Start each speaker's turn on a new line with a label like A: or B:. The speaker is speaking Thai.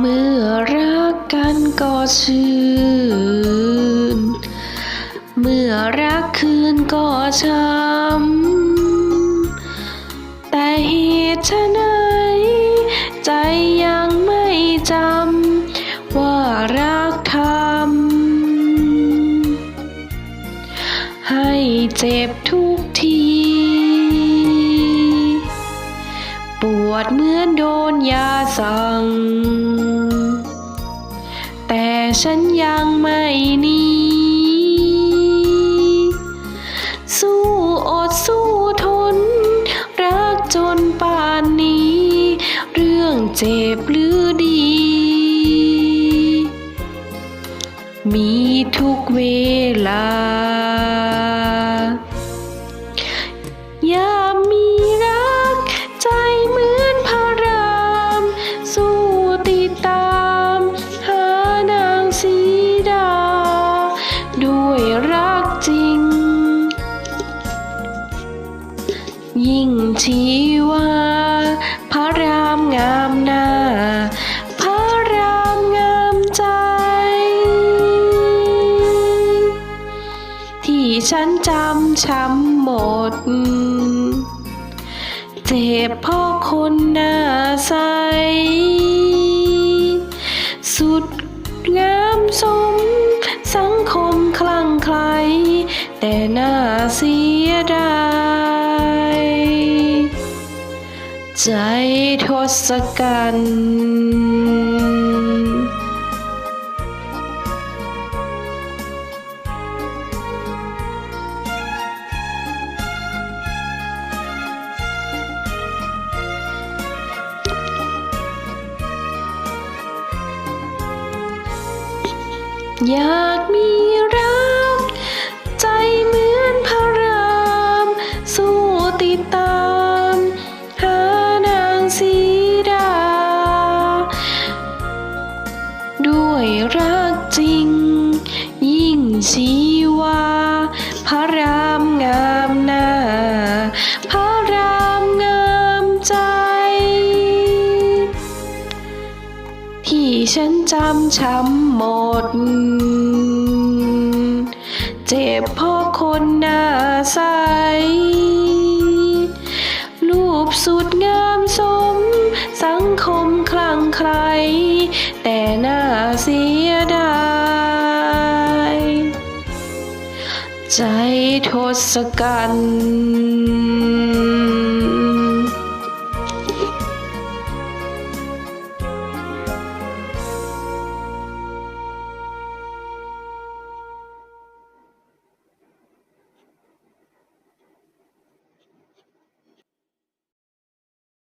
A: เมื่อรักกันก็ชื่น เมื่อรักคืนก็ช้ำ แต่เหตุไฉนใจยังไม่จำ ว่ารักทำให้เจ็บทุกที ดเหมือนโดนยาสั่ง แต่ฉันยังไม่หนีสู้อดสู้ทน รักจนป่านนี้ เรื่องเจ็บหรือดี มีทุกเวลายา ยิ่งชีวา พระรามงามหน้า พระรามงามใจ ที่ฉันจำช้ำหมด เจ็บเพราะคนหน้าใส สุดงามสมสังคมคลั่งไคล้แต่หน่าสี ใจทศกัณฐ์อยากมีรัก สีวาพระรามงามหน้า พระรามงามใจ ที่ฉันจำช้ำหมด เจ็บเพราะคนหน้าใส ทศกัณฐ์